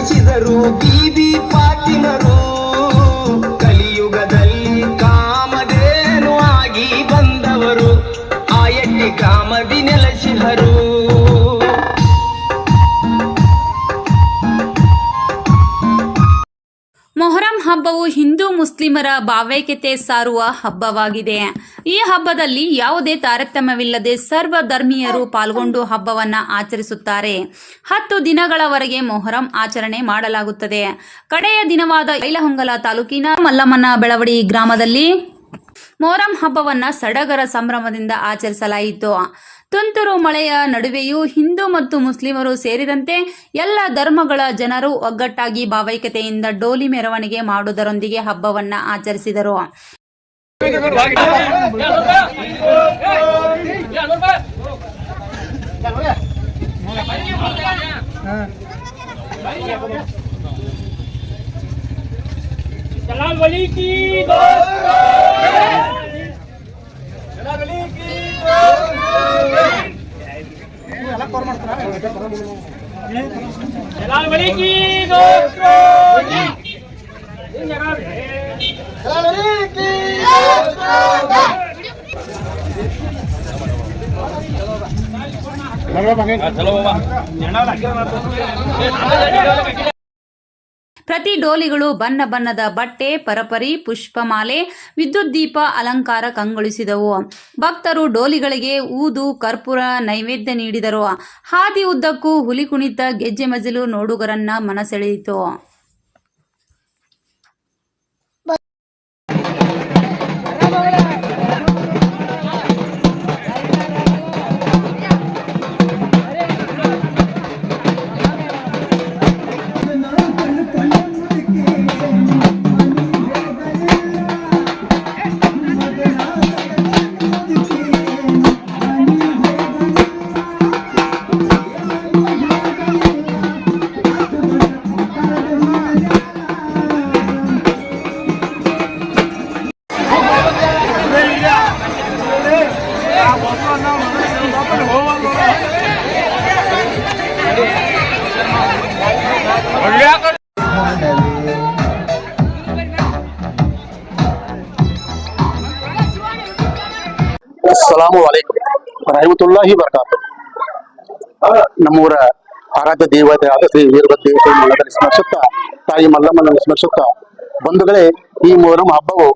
ಬೆಳೆಸಿದರು ಬೀದಿ ಪಾಟಿನರು ಕಲಿಯುಗದಲ್ಲಿ ಕಾಮದೇನು ಆಗಿ ಬಂದವರು. ಆಯಟ್ಟಿ ಕಾಮದಿ ನೆಲೆಸಿದರು. ಹಬ್ಬವು ಹಿಂದೂ ಮುಸ್ಲಿಮರ ಭಾವೈಕ್ಯತೆ ಸಾರುವ ಹಬ್ಬವಾಗಿದೆ. ಈ ಹಬ್ಬದಲ್ಲಿ ಯಾವುದೇ ತಾರತಮ್ಯವಿಲ್ಲದೆ ಸರ್ವ ಧರ್ಮೀಯರು ಪಾಲ್ಗೊಂಡು ಹಬ್ಬವನ್ನ ಆಚರಿಸುತ್ತಾರೆ. ಹತ್ತು ದಿನಗಳವರೆಗೆ ಮೊಹರಂ ಆಚರಣೆ ಮಾಡಲಾಗುತ್ತದೆ. ಕಡೆಯ ದಿನವಾದ ಐಲಹೊಂಗಲ ತಾಲೂಕಿನ ಮಲ್ಲಮ್ಮನ ಬೆಳವಡಿ ಗ್ರಾಮದಲ್ಲಿ ಮೊಹರಂ ಹಬ್ಬವನ್ನ ಸಡಗರ ಸಂಭ್ರಮದಿಂದ ಆಚರಿಸಲಾಯಿತು. ತುಂತುರು ಮಳೆಯ ನಡುವೆಯೂ ಹಿಂದೂ ಮತ್ತು ಮುಸ್ಲಿಮರು ಸೇರಿದಂತೆ ಎಲ್ಲ ಧರ್ಮಗಳ ಜನರು ಒಗ್ಗಟ್ಟಾಗಿ ಭಾವೈಕ್ಯತೆಯಿಂದ ಡೋಲಿ ಮೆರವಣಿಗೆ ಮಾಡುವುದರೊಂದಿಗೆ ಹಬ್ಬವನ್ನ ಆಚರಿಸಿದರು. ಜಲಾಲ್ ವಲಿ ಕಿ Jalan balik Gosro. Jalan balik Gosro. Halo, Bang. Halo, Bang. Jangan lagi. ಪ್ರತಿ ಡೋಲಿಗಳು ಬಣ್ಣ ಬಣ್ಣದ ಬಟ್ಟೆ, ಪರಪರಿ, ಪುಷ್ಪಮಾಲೆ, ವಿದ್ಯುತ್ ದೀಪ ಅಲಂಕಾರ ಕಂಗೊಳಿಸಿದವು. ಭಕ್ತರು ಡೋಲಿಗಳಿಗೆ ಊದು, ಕರ್ಪೂರ ನೈವೇದ್ಯ ನೀಡಿದರು. ಹಾದಿ ಉದ್ದಕ್ಕೂ ಹುಲಿ ಕುಣಿತ ಗೆಜ್ಜೆ ಮಜಲು ನೋಡುಗರನ್ನ ಮನಸೆಳೆಯಿತು. ಅಸ್ಸಲಾಮು ಅಲೈಕುಂ ರಹಮತುಲ್ಲಾಹಿ ಬರ್ಕಾತು ನಮ್ಮೂರ ಆರಾಧ್ಯ ದೇವತೆ ಆದ ಶ್ರೀ ವೀರಭದ್ರೇಶ್ವರ ಮಲ್ಲದಲ್ಲಿ ಸ್ಮರಿಸುತ್ತಾ, ತಾಯಿ ಮಲ್ಲಮ್ಮನನ್ನು ಸ್ಮರಿಸುತ್ತಾ, ಬಂಧುಗಳೇ, ಈ ಮೊಹರಂ ಹಬ್ಬವು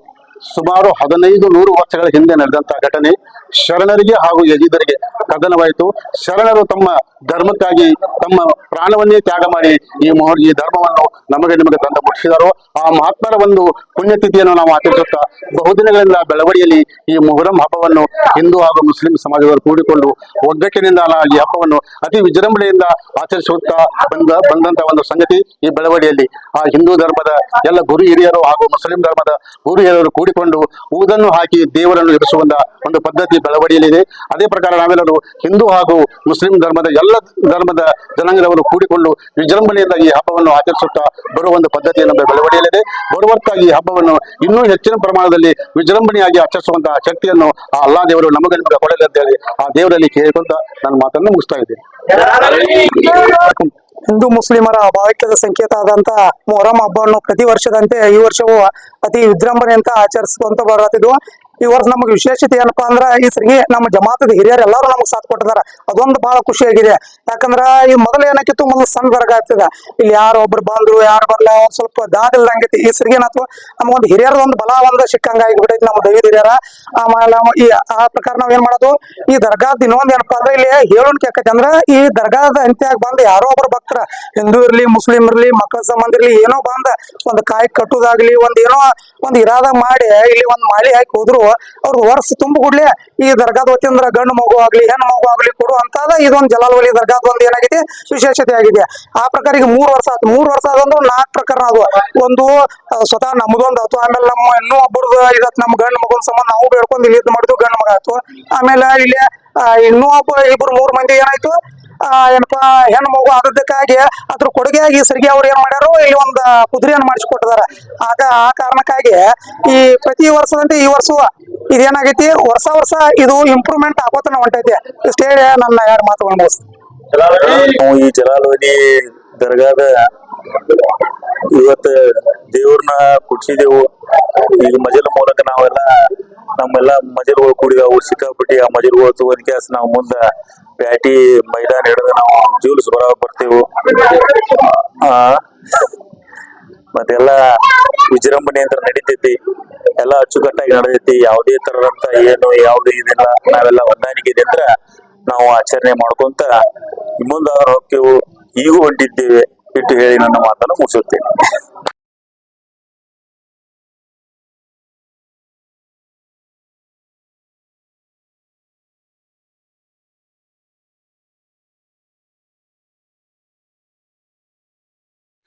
ಸುಮಾರು ಹದಿನೈದು ನೂರು ವರ್ಷಗಳ ಹಿಂದೆ ನಡೆದಂತಹ ಘಟನೆ. ಶರಣರಿಗೆ ಹಾಗೂ ಯಜಿದರಿಗೆ ಕದನವಾಯಿತು ಶರಣರು ತಮ್ಮ ಧರ್ಮಕ್ಕಾಗಿ, ತಮ್ಮ ಪ್ರಾಣವನ್ನೇ ತ್ಯಾಗ ಮಾಡಿ ಈ ಈ ಧರ್ಮವನ್ನು ನಮಗೆ ನಿಮಗೆ ತಂದು ಮುಟ್ಟಿಸಿದರು ಆ ಮಹಾತ್ಮರ ಒಂದು ಪುಣ್ಯತಿಥಿಯನ್ನು ನಾವು ಆಚರಿಸುತ್ತಾ ಬಹುದಿನಗಳಿಂದ ಬೆಳವಡಿಯಲ್ಲಿ ಈ ಮೊಹರಂ ಹಬ್ಬವನ್ನು ಹಿಂದೂ ಹಾಗೂ ಮುಸ್ಲಿಂ ಸಮಾಜದವರು ಕೂಡಿಕೊಂಡು ಒಗ್ಗಟ್ಟಿನಿಂದ ಈ ಹಬ್ಬವನ್ನು ಅತಿ ವಿಜೃಂಭಣೆಯಿಂದ ಆಚರಿಸುತ್ತಾ ಬಂದ, ಬಂದಂತ ಒಂದು ಸಂಗತಿ ಈ ಬೆಳವಡಿಯಲ್ಲಿ ಆ ಹಿಂದೂ ಧರ್ಮದ ಎಲ್ಲ ಗುರು ಹಿರಿಯರು ಹಾಗೂ ಮುಸ್ಲಿಂ ಧರ್ಮದ ಗುರು ಹಿರಿಯರು ಕೂಡಿಕೊಂಡು ಊದನ್ನು ಹಾಕಿ ದೇವರನ್ನು ಇರಿಸುವಂತ ಒಂದು ಪದ್ಧತಿ ಬೆಳವಡಿಯಲ್ಲಿದೆ ಅದೇ ಪ್ರಕಾರ ನಾವೆಲ್ಲರೂ ಹಿಂದೂ ಹಾಗೂ ಮುಸ್ಲಿಂ ಧರ್ಮದ ಎಲ್ಲ ಧರ್ಮದ ಜನಾಂಗದವರು ಕೂಡಿಕೊಂಡು ವಿಜೃಂಭಣೆಯಿಂದ ಈ ಹಬ್ಬವನ್ನು ಆಚರಿಸುತ್ತಾ ಬರುವ ಒಂದು ಪದ್ಧತಿ ನಮ್ಮ ಬೆಳವಣಿಗೆಯಲ್ಲಿದೆ. ಬರುವಂತ ಈ ಹಬ್ಬವನ್ನು ಇನ್ನೂ ಹೆಚ್ಚಿನ ಪ್ರಮಾಣದಲ್ಲಿ ವಿಜೃಂಭಣೆಯಾಗಿ ಆಚರಿಸುವಂತಹ ಶಕ್ತಿಯನ್ನು ಆ ಅಲ್ಲಾ ದೇವರು ನಮಗೆ ಕೊಡಲಿ ಅಂತ ಹೇಳಿ ಆ ದೇವರಲ್ಲಿ ಕೇಳಿಕೊಂತ ನನ್ನ ಮಾತನ್ನು ಮುಗಿಸ್ತಾ ಇದ್ದೀನಿ. ಹಿಂದೂ ಮುಸ್ಲಿಮರ ಭಾವೈಕ್ಯದ ಸಂಕೇತ ಆದಂತ ಮೊಹರಂ ಹಬ್ಬವನ್ನು ಪ್ರತಿ ವರ್ಷದಂತೆ ಈ ವರ್ಷವೂ ಅತಿ ವಿಜೃಂಭಣೆಯಂತ ಆಚರಿಸುವಂತ ಬರತ್ತಿದ್ವು ಈ ವರ್ಷ ನಮಗೆ ವಿಶೇಷತೆ ಏನಪ್ಪಾ ಅಂದ್ರ ಈ ಸರಿ ನಮ್ಮ ಜಮಾತದ ಹಿರಿಯರು ಎಲ್ಲರೂ ನಮಗೆ ಸಾಥ್ ಕೊಟ್ಟಿದ್ದಾರೆ. ಅದೊಂದು ಬಹಳ ಖುಷಿಯಾಗಿದೆ ಯಾಕಂದ್ರ ಈ ಮೊದಲು ಏನಾಕಿತ್ತು ಮೊದಲು ಸಣ್ಣ ಆಗ್ತದ. ಇಲ್ಲಿ ಯಾರು ಒಬ್ರು ಬಂದ್ರು, ಯಾರು ಬರ್ಲ ಸ್ವಲ್ಪ ದಾದಿಲ್ದಂಗೈತಿ ಈ ಸರಿಗೆ ಏನಾಯ್ತು? ನಮಗೊಂದು ಹಿರಿಯರ ಒಂದು ಬಲ, ಒಂದು ಸಿಕ್ಕಂಗ ಆಗಿಬಿಟ್ಟೈತಿ ನಮ್ಮ ದೈವದ ಹಿರಿಯರ. ಆಮೇಲೆ ಈ, ಆ ಪ್ರಕಾರ ನಾವ್ ಏನ್ ಮಾಡೋದು? ಈ ದರ್ಗಾದ ಇನ್ನೊಂದ್ ಏನಪ್ಪಾ ಅಂದ್ರೆ ಇಲ್ಲಿ ಹೇಳೋಣ ಕೇಕೈತಿ ಅಂದ್ರ, ಈ ದರ್ಗಾದ ಅಂತ್ಯಾಗ ಬಂದು ಯಾರೋ ಒಬ್ರು ಭಕ್ತರ, ಹಿಂದೂ ಇರ್ಲಿ, ಮುಸ್ಲಿಂ ಇರ್ಲಿ, ಮಕ್ಕಳ ಸಂಬಂಧ ಇರ್ಲಿ, ಏನೋ ಬಂದ ಒಂದು ಕಾಯಿ ಕಟ್ಟುದಾಗ್ಲಿ, ಒಂದ್ ಏನೋ, ಒಂದ್ ಇರಾದ ಮಾಡಿ, ಇಲ್ಲಿ ಒಂದ್ ಮಾಳಿ ಹಾಕಿ ಹೋದ್ರು ಅವ್ರ ವರ್ಷ ತುಂಬ ಕೂಡ್ಲೆ ಈ ದರ್ಗಾದ ವತಿಯಿಂದ ಗಂಡು ಮಗು ಆಗ್ಲಿ, ಹೆಣ್ಣು ಮಗು ಆಗ್ಲಿ ಕೊಡು ಅಂತದ ಇದೊಂದು ಜಲಾಲ್ ವಲಿ ದರ್ಗಾದ ಒಂದು ಏನಾಗಿದೆ? ವಿಶೇಷತೆ ಆಗಿದೆ. ಆ ಪ್ರಕಾರ ಈಗ ಮೂರು ವರ್ಷ ಆಯ್ತು ಮೂರು ವರ್ಷ ಆದಂದ್ರೆ ನಾಲ್ಕು ಪ್ರಕರಣ ಅದು. ಒಂದು ಸ್ವತಃ ನಮ್ದೊಂದು ಆಯ್ತು ಆಮೇಲೆ ನಮ್ಮ ಇನ್ನೂ ಒಬ್ಬರದು ಇದತ್, ನಮ್ಮ ಗಂಡು ಮಗನ ಸಂಬಂಧ ನಾವು ಬೇಡ್ಕೊಂಡು ಇಲ್ಲಿ ಮಾಡಿದ್ವಿ, ಗಂಡು ಮಗ ಆಯ್ತು ಆಮೇಲೆ ಇಲ್ಲಿ ಇನ್ನೂ ಒಬ್ಬ ಇಬ್ರು ಮೂರ್ ಮಂದಿ ಏನಾಯ್ತು? ಏನಪ್ಪಾ, ಹೆಣ್ಣು ಮಗು ಆದದ್ದಕ್ಕಾಗಿ ಅದ್ರ ಕೊಡುಗೆಯಾಗಿ ಸರಿಗೆ ಅವ್ರು ಏನ್ ಮಾಡ್ಯಾರು, ಇಲ್ಲಿ ಒಂದು ಕುದುರೆಯನ್ನು ಮಾಡಿಸ್ಕೊಟ್ಟಿದಾರೆ ಆಗ ಆ ಕಾರಣಕ್ಕಾಗಿ ಈ ಪ್ರತಿ ವರ್ಷದಂತೆ ಈ ವರ್ಷ ಇದೇನಾಗೈತಿ? ವರ್ಷ ವರ್ಷ ಇದು ಇಂಪ್ರೂವ್ಮೆಂಟ್ ಆಗೋತನ ಹೊಂಟೈತಿ. ಇಷ್ಟೇ ನನ್ನ ಎರಡು ಮಾತುಗಳು ನಾವು ಈ ಜಲಾಲವಲಿ ದರ್ಗಾದ ಇವತ್ತು ದೇವ್ರನ್ನ ಕುಡ್ಸಿದೆವು. ಈಗ ಮಜಲ್ ಮೂಲಕ ನಾವೆಲ್ಲ, ನಮ್ಮೆಲ್ಲ ಮಜಲ್ಗಳು ಕೂಡಿದಾವು. ಸಿಕ್ಕಾಪಟ್ಟಿ ಆ ಮಜಲ್ಗಳು ತೋರಿಕೆ ನಾವು ಮುಂದ ಬ್ಯಾಟಿ ಮೈದಾನ ಹಿಡಿದು ನಾವು ಜೂಲ್ಸ್ ಬರ ಬರ್ತೀವಿ. ಮತ್ತೆಲ್ಲ ವಿಜೃಂಭಣೆ ಅಂತ ನಡೀತೈತಿ. ಎಲ್ಲ ಅಚ್ಚುಕಟ್ಟಾಗಿ ನಡೆದೈತಿ ಯಾವುದೇ ತರದಂತ ಏನು, ಯಾವ್ದು ಇದಿಲ್ಲ. ನಾವೆಲ್ಲ ಹೊಂದಾಣಿಕೆ ಇದೆ ಅಂದ್ರ ನಾವು ಆಚರಣೆ ಮಾಡ್ಕೊಂತ ಮುಂದ ಹೋಗ್ತೀವಿ. ಈಗೂ ಹೊಂಟಿದ್ದೇವೆ. ಇಟ್ಟು ಹೇಳಿ ನನ್ನ ಮಾತನ್ನು ಮುಗಿಸುತ್ತೇನೆ.